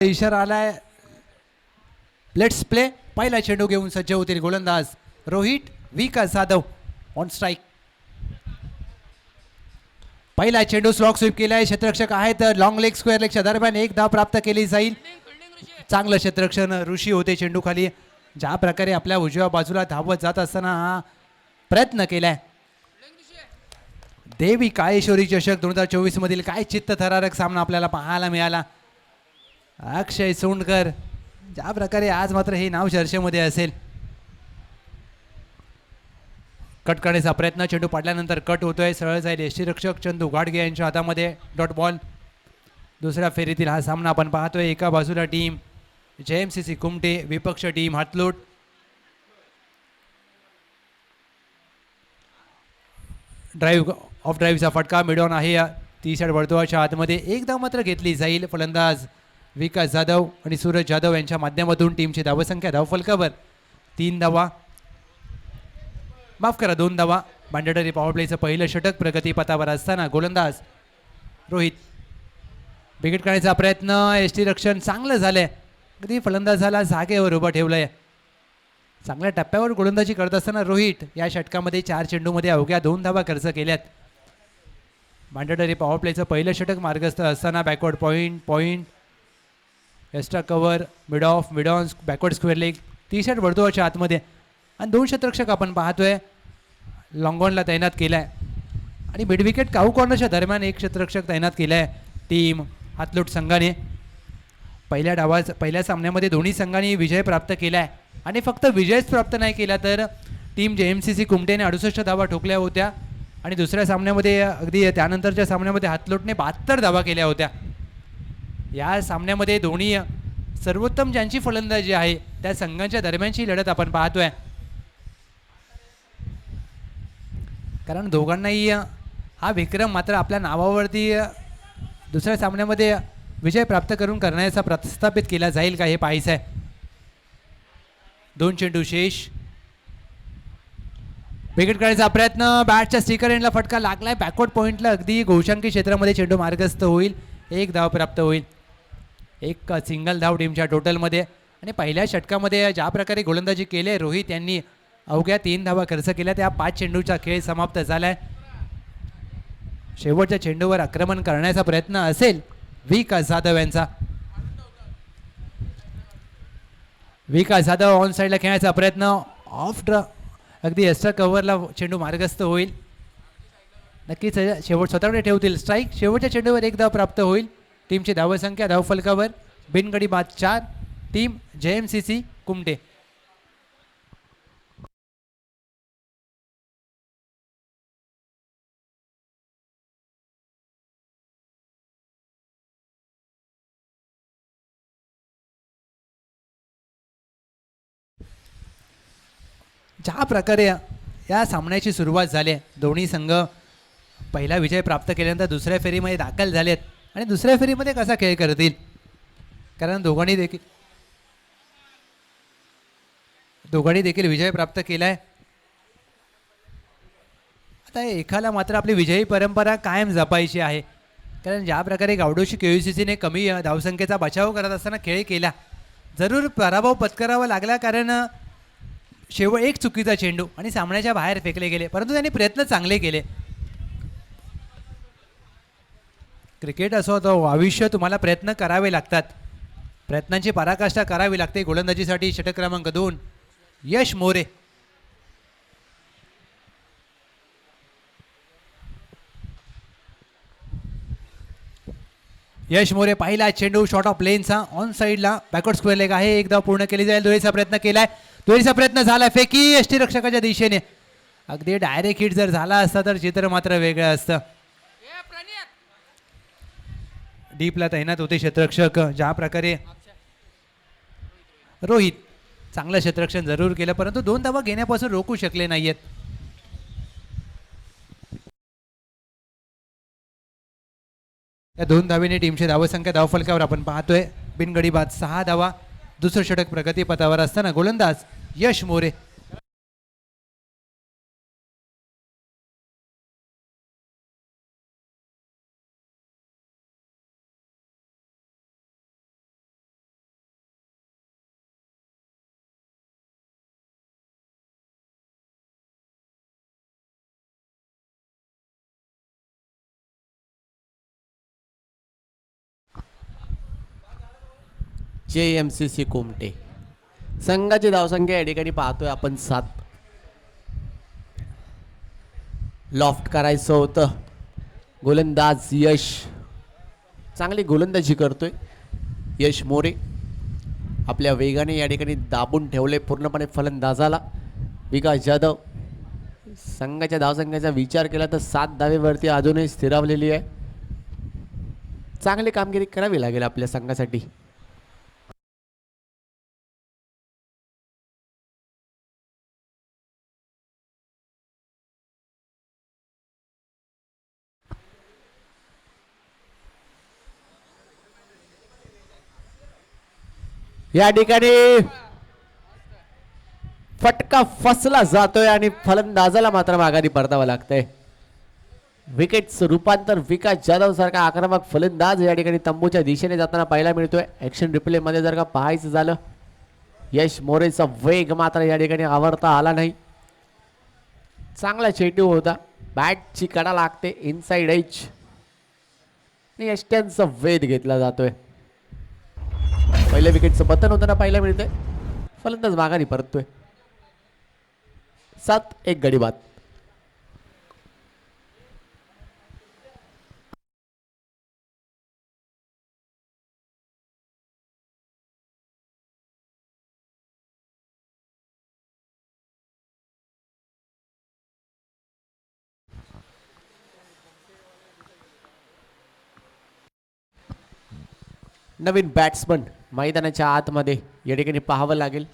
इशारा आलाय. Let's play पहिला चेंडू घेऊन सज्ज होतील गोलंदाज रोहित विकास जाधव ऑन स्ट्राईक पहिला चेंडू स्लॉक स्वीप केलाय. क्षेत्ररक्षक आहेत. लॉंग लेग स्क्वेअर लेगच्या दरम्यान एक धाव प्राप्त केली जाईल. चांगलं क्षेत्ररक्षण ऋषी होते चेंडू खाली ज्या प्रकारे आपल्या उजव्या बाजूला धावत जात असताना हा प्रयत्न केलाय. देवी काळेश्वरी चषक दोन हजार चोवीस मधील काय चित्त थरारक सामना आपल्याला पाहायला मिळाला. अक्षय सोंडकर ज्या प्रकारे आज मात्र हे नाव चर्चेमध्ये असेल. कट करण्याचा प्रयत्न चेंडू पाडल्यानंतर कट होतोय. सरळ जाईल यष्टीरक्षक चंदू गाडगे यांच्या हातामध्ये. डॉट बॉल दुसऱ्या फेरीतील हा सामना आपण पाहतोय. एका बाजूला team J M C C Kumte विपक्ष टीम हातलोट. ड्राईव्ह ऑफ ड्राईव्हचा फटका मिळवून आहे. या तिसऱ्या वर्तुळाच्या आतमध्ये एकदा मात्र घेतली जाईल फलंदाज. विकास जाधव आणि सूरज जाधव यांच्या माध्यमातून टीमची धावसंख्या धावफलकावर तीन धावा. माफ करा दोन धावा. मॅन्डेटरी पॉवरप्लेचं पहिलं षटक प्रगतीपथावर असताना गोलंदाज रोहित. विकेट काढण्याचा प्रयत्न एस टी रक्षण चांगलं झालंय. अगदी फलंदाजाला जागेवर उभं ठेवलंय. चांगल्या टप्प्यावर गोलंदाजी करत असताना रोहित या षटकामध्ये चार चेंडूमध्ये अवघ्या दोन धावा खर्च केल्यात. मॅन्डेटरी पॉवरप्लेचं पहिलं षटक मार्गस्थ असताना backward point point extra cover mid off mid on backward square leg T shirt वर्तुळाच्या आतमध्ये. आणि दोन क्षेत्ररक्षक आपण पाहतोय लॉंगॉनला तैनात केला आहे आणि मिडविकेट काऊ कॉर्नरच्या दरम्यान एक क्षेत्ररक्षक तैनात केला आहे टीम हातलोट संघाने. पहिल्या डावा पहिल्या सामन्यामध्ये दोन्ही संघांनी विजय प्राप्त केला आहे आणि फक्त विजयच प्राप्त नाही केला तर team J M C C कुमटेने अडुसष्ट धावा ठोकल्या होत्या. आणि दुसऱ्या सामन्यामध्ये अगदी त्यानंतरच्या सामन्यामध्ये हातलोटने बहात्तर धावा केल्या होत्या. या सामन्यामध्ये दोन्ही सर्वोत्तम ज्यांची फलंदाजी आहे त्या संघांच्या दरम्यानची लढत आपण पाहतोय. कारण दोघांनाही हा विक्रम मात्र आपल्या नावावरती दुसऱ्या सामन्यामध्ये विजय प्राप्त करून करण्याचा प्रस्थापित केला जाईल का हे पाहायचं आहे दोन चेंडू शेष. विकेट काढायचा प्रयत्न बॅटच्या स्टिकर एंडला फटका लागलाय. बॅकवर्ड पॉईंटला अगदी घोषांकी क्षेत्रामध्ये चेंडू मार्गस्थ होईल. एक धाव प्राप्त होईल. एक सिंगल धाव टीमच्या टोटलमध्ये. आणि पहिल्या षटकामध्ये ज्या प्रकारे गोलंदाजी केली आहे रोहित यांनी अवघ्या तीन धावा खर्च केल्या. त्या पाच चेंडूचा खेळ समाप्त झाला आहे शेवटच्या चेंडूवर आक्रमण करण्याचा प्रयत्न असेल विकास जाधव यांचा. विकास जाधव ऑन साईडला खेळण्याचा प्रयत्न. ऑफ ड्र अगदी एक्स्ट्रा कव्हरला चेंडू मार्गस्थ होईल. नक्कीच शेवट स्वतःकडे ठेवतील. स्ट्राईक शेवटच्या चेंडूवर एक धाव प्राप्त होईल. टीमची धावसंख्या धावफलकावर बिनगडी बाद चार team J M C C Kumte. ज्या प्रकारे या सामन्याची सुरुवात झाली आहे दोन्ही संघ पहिला विजय प्राप्त केल्यानंतर दुसऱ्या फेरीमध्ये दाखल झालेत. आणि दुसऱ्या फेरीमध्ये कसा खेळ करतील? कारण दोघांनी देखील दोघांनी देखील विजय प्राप्त केला आहे आता एकाला मात्र आपली विजयी परंपरा कायम जपायची आहे. कारण ज्या प्रकारे गावडोशी के कमी धावसंख्येचा बचाव करत असताना खेळ केला जरूर पराभव पत्करावा लागला कारण शेवट एक चुकीचा चेंडू आणि सामन्याच्या बाहेर फेकले गेले. परंतु त्यांनी प्रयत्न चांगले केले. क्रिकेट असो तो आयुष्य तुम्हाला प्रयत्न करावे लागतात. प्रयत्नांची पराकाष्ठा करावी लागते. गोलंदाजीसाठी षटक क्रमांक दोन यश मोरे. यश मोरे पहिला चेंडू शॉर्ट ऑफ लेनचा ऑन साईडला बॅकवर्ड स्क्वेअर लेग आहे. एकदा पूर्ण केली जाईल. दुहेरीचा प्रयत्न केलाय. दुहेरीचा प्रयत्न झाला फेकी यष्टी रक्षकाच्या दिशेने. अगदी डायरेक्ट हिट जर झाला असता तर चित्र मात्र वेगळं असतं. डीपला तैनात होते क्षेत्ररक्षक ज्या प्रकारे रोहित चांगलं क्षेत्ररक्षण जरूर केलं परंतु दोन धावा घेण्यापासून रोखू शकले नाहीयेत. या दोन धावेने टीमचे धावसंख्या धावफलकावर आपण पाहतोय. बिनगडी बाद सहा धावा दुसरं षटक प्रगतीपथावर असताना गोलंदाज यश मोरे जे एम सी सी कोमटे. संघाची धावसंख्या या ठिकाणी पाहतोय आपण सात. लॉफ्ट करायचं होतं. गोलंदाज यश. चांगली गोलंदाजी करतोय. यश मोरे. आपल्या वेगाने या ठिकाणी दाबून ठेवले पूर्णपणे फलंदाजाला. विकास जाधव. संघाच्या धावसंख्येचा विचार केला तर सात धावेवरती अजूनही स्थिरावलेली आहे. चांगली कामगिरी करावी लागेल आपल्या संघासाठी. या ठिकाणी फटका फसला जातोय आणि फलंदाजाला मात्र माघारी परतावं लागतंय. विकेटचं रूपांतर विकास जाधव सारखा आक्रमक फलंदाज या ठिकाणी तंबूच्या दिशेने जाताना पाहायला मिळतोय. ॲक्शन रिप्ले मध्ये जर का पाहायचं झालं यश मोरेचा वेग मात्र या ठिकाणी आवरता आला नाही. चांगला चेंडू होता. बॅटची कडा लागते इनसाइड एच आणि यष्ट्यांचा वेध घेतला जातोय. पहिल्या विकेटचं पतन होताना पाहायला मिळतंय. फलंदाज माघारी परततोय. सात एक गडी बाद. नवीन बॅट्समन मैदानाच्या आतमध्ये या ठिकाणी पाहावं लागेल.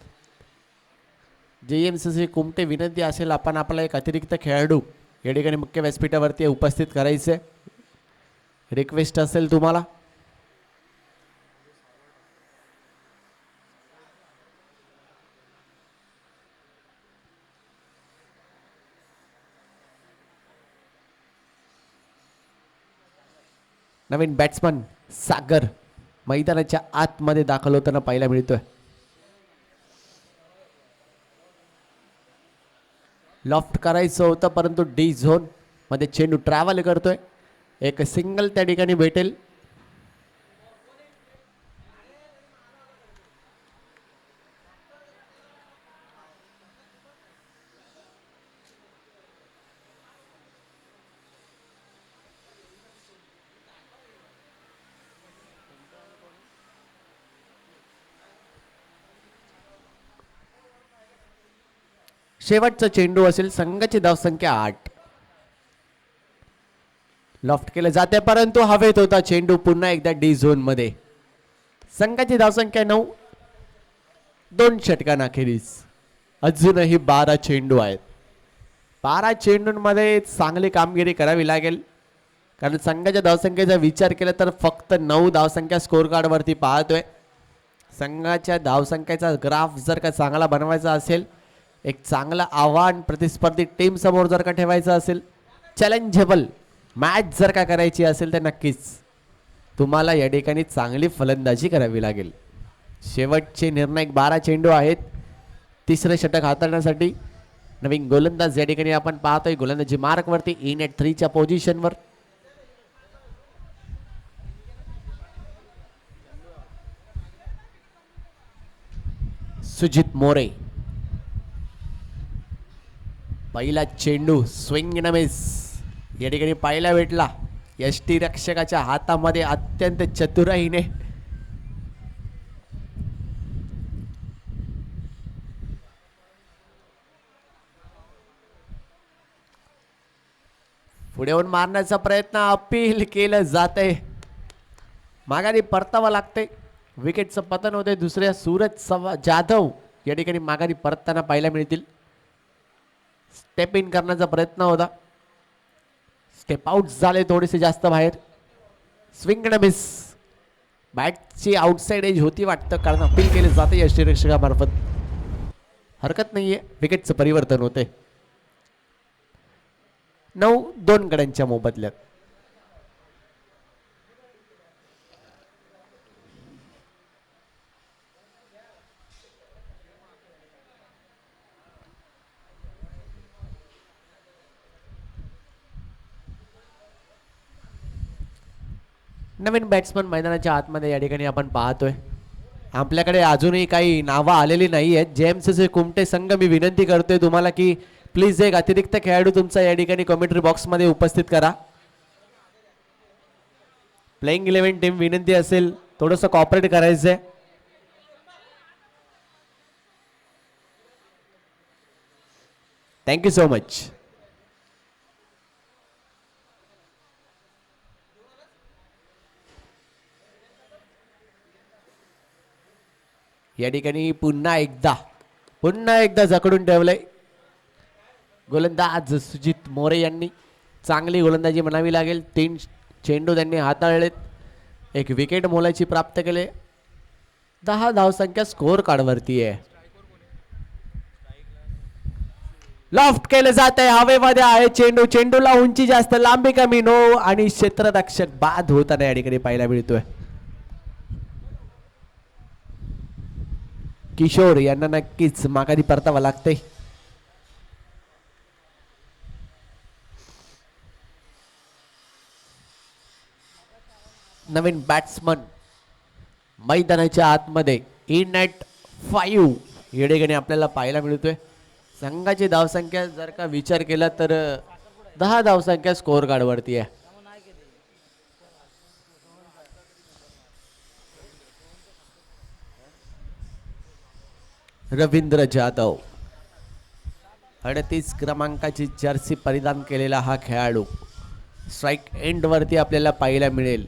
जे एम सी सी कुमटे विनंती असेल आपण आपला एक अतिरिक्त खेळाडू या ठिकाणी मुख्य व्यासपीठावरती उपस्थित करायचे रिक्वेस्ट असेल तुम्हाला. नवीन बॅट्समन सागर. मैदानाच्या आतमध्ये दाखल होताना पाहायला मिळतोय. लॉफ्ट करायचं होतं परंतु डी झोनमध्ये चेंडू ट्रॅव्हल करतोय. एक सिंगल त्या ठिकाणी भेटेल. शेवटचा चेंडू असेल संघाची धावसंख्या आठ. लॉफ्ट केलं जाते परंतु हवेत होता चेंडू पुन्हा एकदा डी झोनमध्ये. संघाची धावसंख्या नऊ. दोन षटकांअखेरीस अजूनही बारा चेंडू आहेत. बारा चेंडूंमध्ये चांगली कामगिरी करावी लागेल. कारण संघाच्या धावसंख्येचा विचार केला तर फक्त नऊ धावसंख्या स्कोर कार्डवरती पाहतोय. संघाच्या धावसंख्येचा ग्राफ जर का चांगला बनवायचा असेल एक चांगलं आव्हान प्रतिस्पर्धी टीम समोर जर का ठेवायचं असेल चॅलेंजेबल मॅच जर का करायची असेल तर नक्कीच तुम्हाला या ठिकाणी चांगली फलंदाजी करावी लागेल. शेवटचे निर्णायक बारा चेंडू आहेत. तिसरं षटक हाताळण्यासाठी नवीन गोलंदाज या ठिकाणी आपण पाहतोय. गोलंदाजी मार्कवरती इन एट थ्रीच्या पोझिशनवर सुजित मोरे पहिला चेंडू स्विंग नमेस या ठिकाणी पाहायला भेटला. यष्टी रक्षकाच्या हातामध्ये अत्यंत चतुराईने पुढे येऊन मारण्याचा प्रयत्न अपील केलं जातंय. माघारी परतावं लागते विकेटचं पतन होते दुसऱ्या सूरज सवा जाधव या ठिकाणी माघारी परतताना पाहायला मिळतील. स्टेप इन करण्याचा प्रयत्न होता. स्टेप आउट झाले थोडेसे जास्त बाहेर. स्विंग मिस बॅटची आउटसाईड एज होती वाटतं कारण अपील केले जाते यष्टीरक्षकामार्फत हरकत नाहीये विकेटचं परिवर्तन होते नऊ दोन गड्यांच्या मोबदल्यात. नवीन बॅट्समन मैदानाच्या आतमध्ये या ठिकाणी आपण पाहतोय. आपल्याकडे अजूनही काही नावं आलेली नाही आहेत जेम्सचे कुमटे संघ मी विनंती करतोय तुम्हाला की प्लीज एक अतिरिक्त खेळाडू तुमचा या ठिकाणी कॉमेंट्री बॉक्समध्ये उपस्थित करा. प्लेइंग इलेव्हन टीम विनंती असेल थोडंसं कॉपरेट करायचं आहे थँक्यू सो मच या ठिकाणी पुन्हा एकदा पुन्हा एकदा जकडून ठेवलंय. गोलंदाज सुजित मोरे यांनी चांगली गोलंदाजी म्हणावी लागेल. तीन चेंडू त्यांनी हाताळलेत. एक विकेट मोलाची प्राप्त केले. दहा धावसंख्या स्कोर कार्डवरती आहे. लॉफ्ट केलं जात आहे हवेमध्ये आहे चेंडू. चेंडूला उंची जास्त लांबी कमी नो आणि क्षेत्ररक्षक बाद होताना या ठिकाणी पाहायला मिळतोय. किशोर यांना नक्कीच माघारी परतावं लागते नवीन बॅट्समन मैदानाच्या आतमध्ये इन ॲट फाईव्ह येडेगणे आपल्याला पाहायला मिळतोय. संघाची धावसंख्या जर का विचार केला तर दहा धावसंख्या स्कोअर कार्डवरती आहे. रवींद्र जाधव. अडतीस क्रमांकाची जर्सी परिधान केलेला हा खेळाडू. स्ट्राईक एंडवरती आपल्याला पाहायला मिळेल.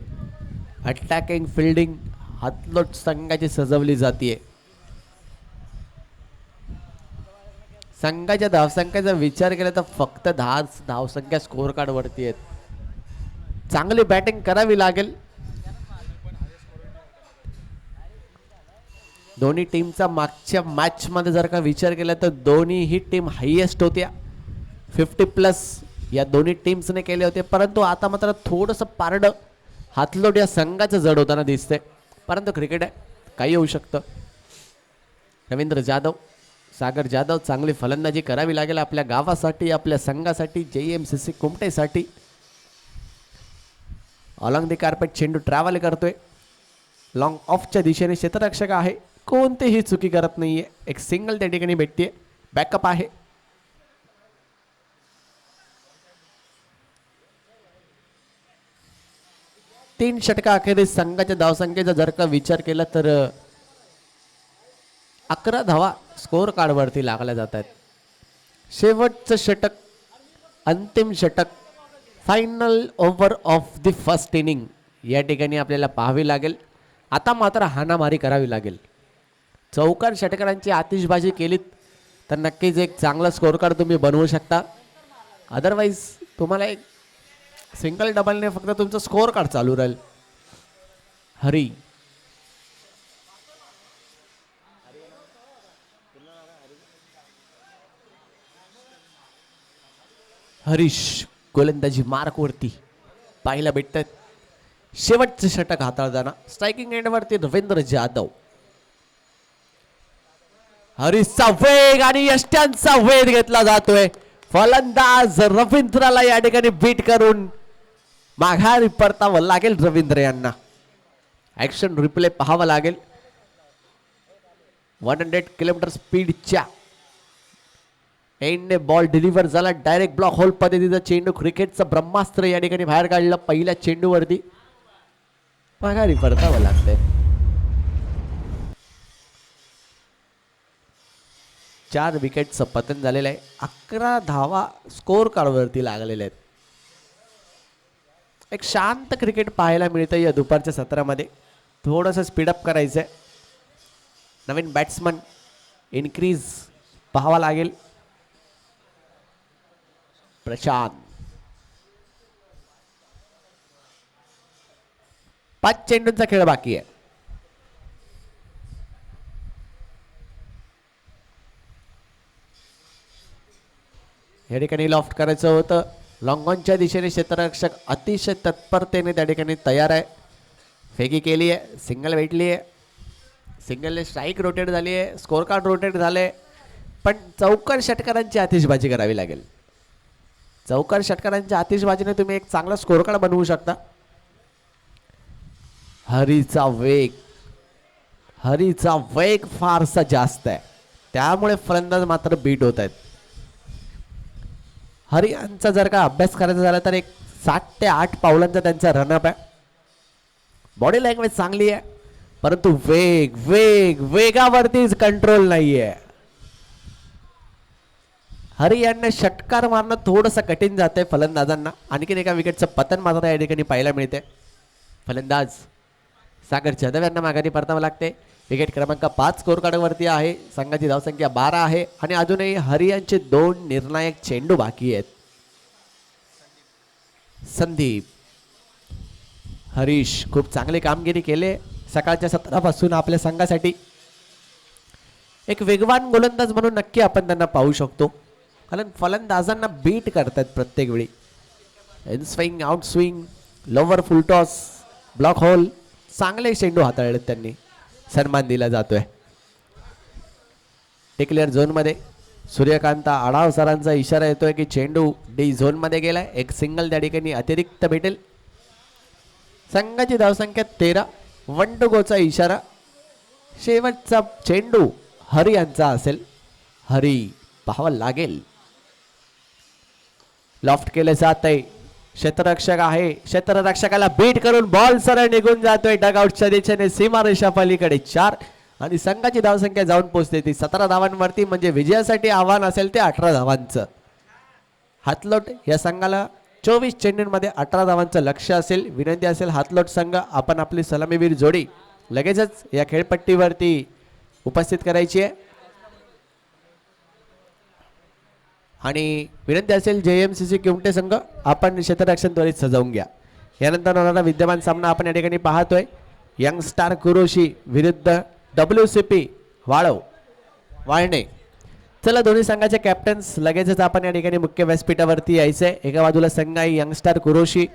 अटॅकिंग फिल्डिंग हातलोट संघाची सजवली जाते संघाच्या धावसंख्येचा विचार केला तर फक्त दहा धावसंख्या स्कोअर कार्डवरती आहेत. चांगली बॅटिंग करावी लागेल. दोन्ही टीमचा मागच्या मॅचमध्ये जर का विचार केला तर दोन्हीही टीम हायेस्ट होत्या. फिफ्टी प्लस या दोन्ही टीम्सने केले होते. परंतु आता मात्र थोडंसं पारडं हातलोट या संघाचं जड होताना दिसते परंतु क्रिकेट आहे. काही होऊ शकतं. रवींद्र जाधव सागर जाधव चांगली फलंदाजी करावी लागेल आपल्या गावासाठी आपल्या संघासाठी जे एम सी सी कुमटेसाठी. ऑलॉंग दी कार्पेट चेंडू ट्रॅव्हल करतोय. लॉंग ऑफच्या दिशेने क्षेत्ररक्षक आहे. कोणतीही चुकी करत नाही आहे एक सिंगल त्या ठिकाणी भेटते. बॅकअप आहे. तीन षटका अखेरीस संघाच्या धावसंख्येचा जर का विचार केला तर अकरा धावा स्कोअर कार्डवरती लागल्या जात आहेत शेवटचं षटक अंतिम षटक final over of the first inning या ठिकाणी आपल्याला पाहावी लागेल. आता मात्र हाणामारी करावी लागेल. चौकार षटकारांची आतिषबाजी केलीत तर नक्कीच एक चांगला स्कोअर कार्ड तुम्ही बनवू शकता. अदरवाईज तुम्हाला एक सिंगल डबलने फक्त तुमचं स्कोअर कार्ड चालू राहील. हरी. हरीश गोलंदाजी मार्कवरती पाहायला भेटतात. शेवटचं षटक हाताळताना स्ट्रायकिंग एंडवरती रवींद्र जाधव. हरीशचा वेग आणि यष्ट्यांचा वेध घेतला जातोय. फलंदाज रवींद्रला या ठिकाणी बीट करून माघारी परतावं लागेल रवींद्र यांना. ऍक्शन रिप्ले पाहावं लागेल. वन हंड्रेड किलोमीटर स्पीडच्या एंडने बॉल डिलिव्हर झाला. डायरेक्ट ब्लॉक होल पद्धतीचा चेंडू क्रिकेटचं ब्रह्मास्त्र या ठिकाणी बाहेर काढलं. पहिल्या चेंडूवरती माघारी परतावं लागतंय. चार विकेटचं पतन झालेलं आहे. अकरा धावा स्कोअर कार्डवरती लागलेल्या आहेत. एक शांत क्रिकेट पाहायला मिळतं या दुपारच्या सत्रामध्ये. थोडंसं स्पीडअप करायचं आहे नवीन बॅट्समन इन्क्रीज पाहावा लागेल. प्रशांत. पाच चेंडूंचा खेळ बाकी आहे. या ठिकाणी लॉफ्ट करायचं होतं. लॉंगॉनच्या दिशेने क्षेत्ररक्षक अतिशय तत्परतेने त्या ठिकाणी तयार आहे. फेकी केली आहे. सिंगल भेटली आहे. सिंगलने स्ट्राईक रोटेट झाली आहे. स्कोअर कार्ड रोटेट झाले. पण चौकार षटकारांची आतिषबाजी करावी लागेल. चौकार षटकारांच्या आतिषबाजीने तुम्ही एक चांगला स्कोअर कार्ड बनवू शकता. हरीचा वेग. हरीचा वेग फारसा जास्त आहे. त्यामुळे फलंदाज मात्र बीट होत आहेत. हरी जर का अभ्यास करायचा झाला तर एक सात ते आठ पावलांचा त्यांचा रनअप आहे. बॉडी लँग्वेज चांगली आहे परंतु वेग वेग वेगावरतीच कंट्रोल नाही हरी यांना षटकार मारणं थोडंसं कठीण जाते फलंदाजांना. आणखीन एका विकेटचं पतन मात्र या ठिकाणी पाहायला मिळते फलंदाज सागर जाधव यांना माघारी परतावं लागते विकेट क्रमांक पाच स्कोर कार्डवरती आहे. संघाची धावसंख्या बारा आहे आणि अजूनही हरियाणचे दोन निर्णायक चेंडू बाकी आहेत. संदीप. हरीश खूप चांगली कामगिरी केले. सकाळच्या सत्रापासून आपल्या संघासाठी एक वेगवान गोलंदाज म्हणून नक्की आपण त्यांना पाहू शकतो. कारण फलंदाजांना बीट करतात प्रत्येक वेळी. In swing out swing lower full toss block hole चांगले चेंडू हाताळलेत त्यांनी. सन्मान दिला जातोय. डिक्लेअर झोनमध्ये सूर्यकांत आढाव सरांचा इशारा येतोय की चेंडू डी झोनमध्ये गेलाय. एक सिंगल त्या ठिकाणी अतिरिक्त भेटेल. संघाची धावसंख्या तेरा वन टू गोचा इशारा. शेवटचा चेंडू हरी यांचा असेल. हरी पाहावा लागेल. लॉफ्ट केले जात आहे क्षेत्ररक्षक आहे. क्षेत्ररक्षकाला बीट करून बॉल सरळ निघून जातोय. डगआउटच्या दिशेने सीमारेषा पलीकडे चार आणि संघाची धावसंख्या जाऊन पोहोचते ती. सतरा धावांवरती म्हणजे विजयासाठी आव्हान असेल ते अठरा धावांचं. हातलोट या संघाला चोवीस चेंडूंमध्ये अठरा धावांचं लक्ष असेल. विनंती असेल हातलोट संघ आपण आपली सलामीवीर जोडी लगेचच या खेळपट्टीवरती उपस्थित करायची आहे. आणि विनंती असेल जे एम सी सी किमटे संघ आपण क्षेत्ररक्षण त्वरित सजवून घ्या. यानंतर होणारा विद्यमान सामना आपण या ठिकाणी पाहतोय. यंग स्टार कुरोशी विरुद्ध डब्ल्यू सी पी वाळव वाळणे. चला दोन्ही संघाचे कॅप्टन्स लगेचच आपण या ठिकाणी मुख्य व्यासपीठावरती यायचंय. एका बाजूला संघ आहे यंगस्टार कुरोशी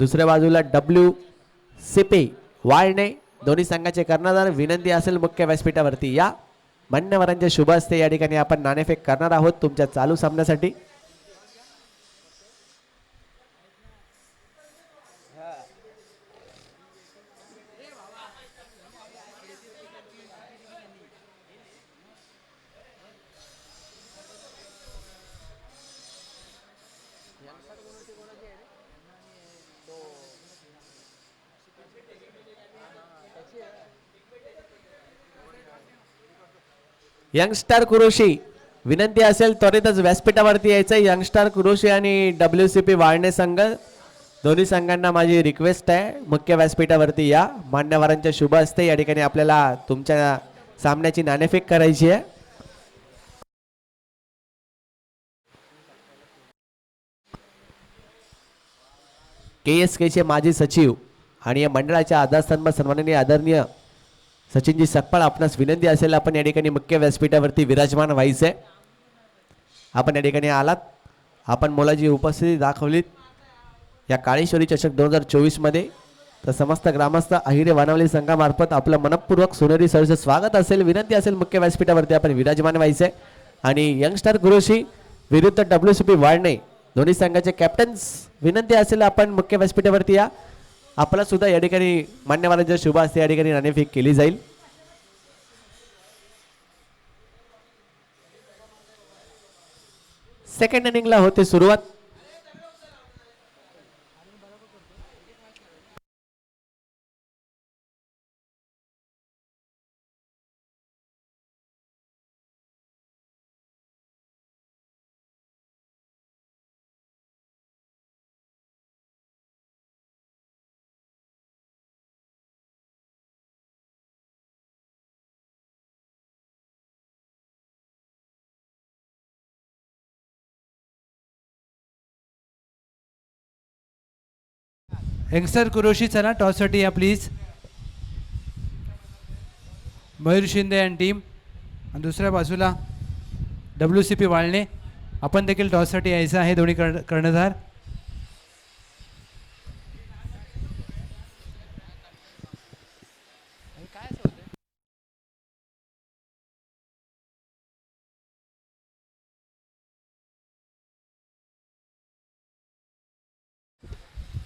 दुसऱ्या बाजूला डब्ल्यू सिपी वाळणे. दोन्ही संघाचे कर्णधार विनंती असेल मुख्य व्यासपीठावरती या. मान्यवरांच्या शुभ हस्ते या ठिकाणी आपण नाणेफेक करणार आहोत. तुमच्या चालू सामन्यासाठी यंगस्टार कुरोशी विनंती असेल त्वरितच व्यासपीठावरती यायचं. यंगस्टार कुरोशी आणि डब्ल्यू सी पी वाळणे संघ. दोन्ही संघांना माझी रिक्वेस्ट आहे. मुख्य व्यासपीठावरती या. मान्यवरांच्या शुभ असते या ठिकाणी आपल्याला तुमच्या सामन्याची नाणेफेक करायची आहे. के एस केचे माजी सचिव आणि या मंडळाच्या आधारस्तंभ सन्माननीय आदरणीय सचिनजी सकपाळ आपणास विनंती असेल आपण या ठिकाणी मुख्य व्यासपीठावरती विराजमान व्हायचं. आहे आपण या ठिकाणी आलात. आपण मुलाची उपस्थिती दाखवलीत. या काळेश्वरी चषक दोन हजार चोवीसमध्ये तर समस्त ग्रामस्थ अहिरे वानवली संघामार्फत आपलं मनपूर्वक सोनेरी सरचं स्वागत असेल विनंती असेल मुख्य व्यासपीठावरती आपण विराजमान व्हायचं. आहे आणि यंगस्टार गुरुशी विरुद्ध डब्ल्यू सी पी वाळणे दोन्ही संघाचे कॅप्टन्स विनंती असेल आपण मुख्य व्यासपीठावरती या. आपला सुद्धा या ठिकाणी मान्यवरांच्या शुभ असते या ठिकाणी नाणेफेक केली जाईल. सेकंड इनिंगला होते सुरुवात. यंगस्टर कुरोशी चला टॉससाठी या please Mayur Shinde and team आणि दुसऱ्या बाजूला डब्ल्यू सी पी वाळणे आपण देखील टॉससाठी यायचं आहे दोन्ही कर्ण कर्णधार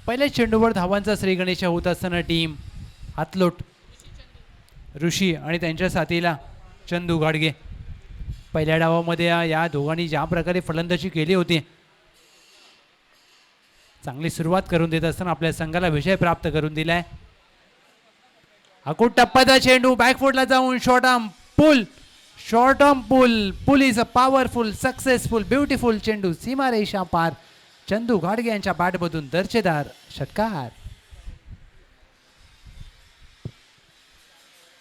पहिल्याच चेंडूवर धावांचा श्रीगणेशा होत असताना टीम हातलोट ऋषी आणि त्यांच्या साथीला चंदू गाडगे पहिल्या डावामध्ये या- या दोघांनी ज्या प्रकारे फलंदाजी केली होती चांगली सुरुवात करून देत असताना आपल्या संघाला विजय प्राप्त करून दिलाय. अकुट टप्प्याचा चेंडू बॅकफुटला जाऊन short arm pull short arm pull pull is a powerful successful beautiful चेंडू सीमारेषा पार चंदू गाडगे यांच्या बाटमधून दर्जेदार षटकार.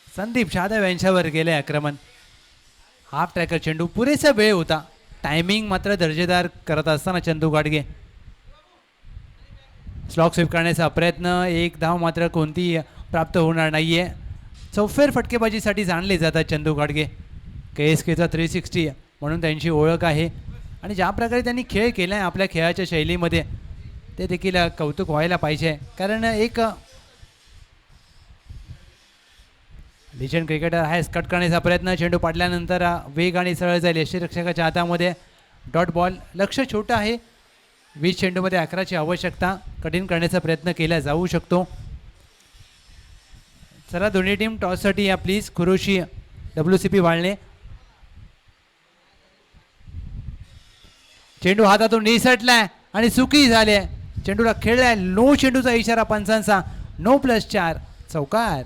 संदीप जाधव यांच्यावर गेले आक्रमण. हाफ ट्रॅकर चेंडू पुरेसा वेळ होता. टायमिंग मात्र दर्जेदार करत असताना चंदू गाडगे स्लॉक स्वीप करण्याचा प्रयत्न एक धाव मात्र कोणती प्राप्त होणार नाही आहे चौफेर फटकेबाजीसाठी जाणले जातात चंदू गाडगे के एस केचा थ्री सिक्स्टी म्हणून त्यांची ओळख आहे. आणि ज्या प्रकारे त्यांनी खेळ केला आहे आपल्या खेळाच्या शैलीमध्ये ते देखील कौतुक व्हायला पाहिजे. कारण एक लिजंड क्रिकेटर आहेस कट करण्याचा प्रयत्न चेंडू पाडल्यानंतर वेग आणि सरळ जाईल. यष्टीरक्षकाच्या हातामध्ये डॉट बॉल लक्ष छोटं आहे. वीस चेंडूमध्ये अकराची आवश्यकता. कठीण करण्याचा प्रयत्न केला जाऊ शकतो. चला दोन्ही टीम टॉससाठी या please Khuroshi W C P Walne. चेंडू हातातून निसटलाय आणि सुखी झाले. चेंडूला खेळलाय. नो चेंडूचा इशारा पंचांचा नो प्लस चार. चौकार.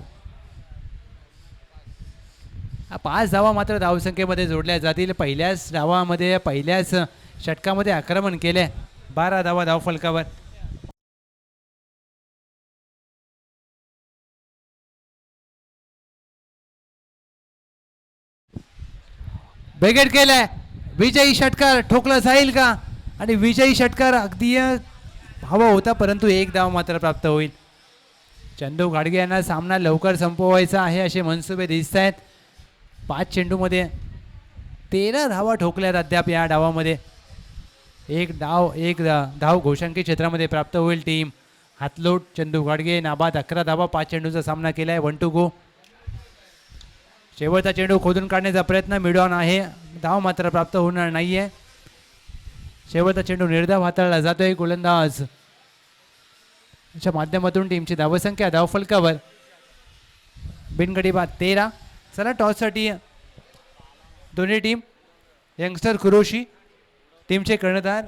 पाच धावा मात्र धावसंख्येमध्ये जोडल्या जातील. पहिल्याच धावामध्ये पहिल्याच षटकामध्ये आक्रमण केले बारा धावा धावफलकावर बेगेट केलाय. विजयी षटकार ठोकला जाईल का? आणि विजयी षटकार अगदी हवा होता परंतु एक धाव मात्र प्राप्त होईल. चंदू गाडगे यांना सामना लवकर संपवायचा आहे असे मनसुबे दिसत आहेत पाच चेंडूमध्ये तेरा धावा ठोकल्यात अद्याप या डावामध्ये. एक डाव एक धाव घोषांकी क्षेत्रामध्ये प्राप्त होईल टीम. हातलोट चंदू गाडगे नाबाद अकरा धावा पाच चेंडूचा सामना केला आहे वन टू गो. शेवटचा चेंडू खोदून काढण्याचा प्रयत्न मिडॉन आहे धाव मात्र प्राप्त होणार नाही आहे शेवटचा चेंडू निर्धाव हाताळला जातोय गोलंदाज. च्या माध्यमातून टीमची धावसंख्या धावफलकावर. बिनगडी बाद तेरा. चला टॉससाठी दोन्ही टीम यंगस्टर कुरोशी टीमचे कर्णधार.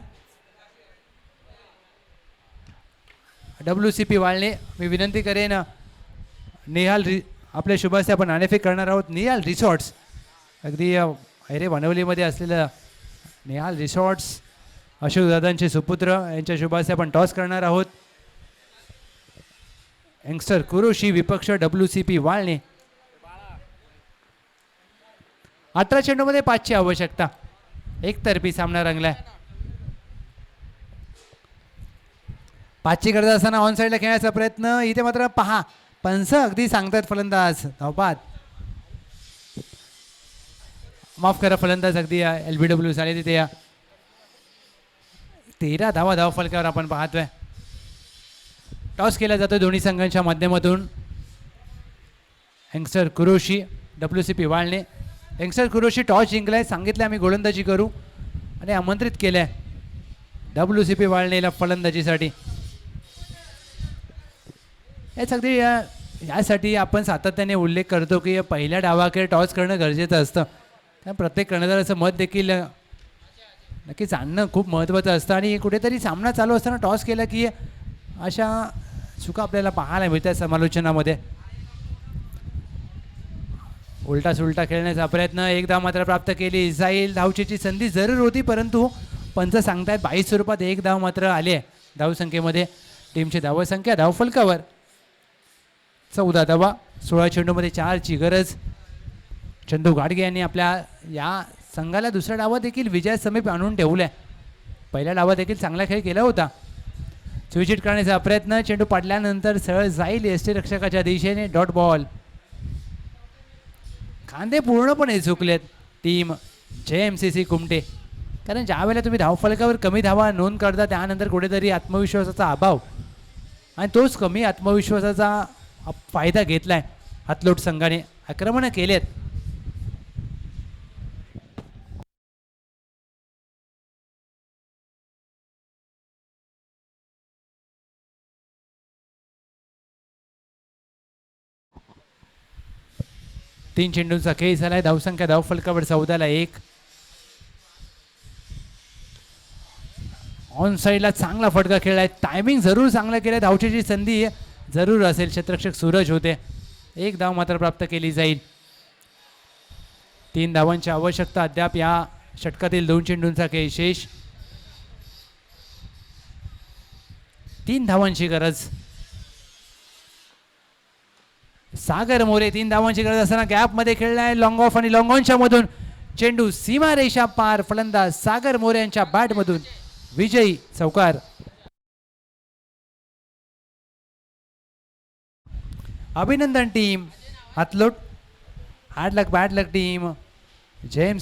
डब्ल्यू सी पी वाळणे मी विनंती करेन नेहाल रि आपल्या शुभास्या आपण नाणेफेक करणार आहोत. निहाल रिसॉर्ट्स अगदी अरे वनवलीमध्ये बनवलीमध्ये असलेलं निहाल रिसॉर्ट्स अशोक दादांचे सुपुत्र यांच्या शुभास्या आपण टॉस करणार आहोत. यंगस्टर कुरुशी विपक्ष डब्ल्यू सी पी वाळणे. अठरा चेंडूमध्ये पाचची आवश्यकता. एकतर्फी सामना रंगलाय. पाचची गरज असताना ऑन साईडला खेळण्याचा प्रयत्न. इथे मात्र पहा. पंच अगदी सांगतात फलंदाज. धावपात. माफ करा फलंदाज अगदी एल बी डब्ल्यू झाले तिथे या. तेरा धावा धाव फलकावर आपण पाहतोय. टॉस केला जातो दोन्ही संघांच्या माध्यमातून. Youngster Kuroshi W C P Walne. Youngster Kuroshi toss जिंकलाय सांगितलं आम्ही गोलंदाजी करू. आणि आमंत्रित केलं आहे डब्ल्यू सी पी वाळणेला फलंदाजीसाठी. या सगळी या यासाठी आपण सातत्याने उल्लेख करतो की पहिल्या डावाकडे टॉस करणं गरजेचं असतं. त्या प्रत्येक कर्णधाराचं मत देखील नक्कीच नक्की खूप महत्त्वाचं असतं. आणि कुठेतरी सामना चालू असताना टॉस केला की अशा चुका आपल्याला पाहायला मिळतात समालोचनामध्ये. उलटा सुलटा खेळण्याचा प्रयत्न एकदा मात्र प्राप्त केली. जाईल धावचीची संधी जरूर होती परंतु पंच सांगतायत बाईस स्वरूपात एक धाव मात्र आली आहे. धावसंख्येमध्ये टीमची धावसंख्या धावफलकावर. चौदा धावा सोळा चेंडूमध्ये चारची गरज. चंदू गाडगे यांनी आपल्या या संघाला दुसऱ्या डावा देखील विजय समीप आणून ठेवल्या. पहिल्या डावा देखील चांगला खेळ केला होता. स्विचिट करण्याचा प्रयत्न चेंडू पाडल्यानंतर सरळ जाईल एस टी रक्षकाच्या दिशेने डॉट बॉल. खांदे पूर्णपणे झुकलेत team J M C C Kumte. कारण ज्या वेळेला तुम्ही धावफलकावर कमी धावा नोंद करता त्यानंतर कुठेतरी आत्मविश्वासाचा अभाव. आणि तोच कमी आत्मविश्वासाचा फायदा फायदा घेतलाय. हातलोट संघाने आक्रमणं केलेत. तीन चेंडूंचा खेळ झालाय. धावसंख्या धावफलकावर चौदाला एक. ऑन साईडला चांगला फटका खेळलाय. टायमिंग जरूर चांगला केलाय. धावची जी संधी जरूर असेल. क्षेत्रक्षक सूरज होते. एक धाव मात्र प्राप्त केली जाईल. तीन धावांची आवश्यकता अद्याप या षटकातील दोन चेंडूंचा खेळ शेष तीन धावांची गरज. सागर मोरे तीन धावांची गरज असताना गॅपमध्ये खेळलाय. लॉंग ऑफ आणि लॉंग ऑनच्या मधून चेंडू सीमा रेषा पार फलंदाज सागर मोरे यांच्या बॅटमधून विजयी चौकार. अभिनंदन team Hatlot hard luck bad luck team J M C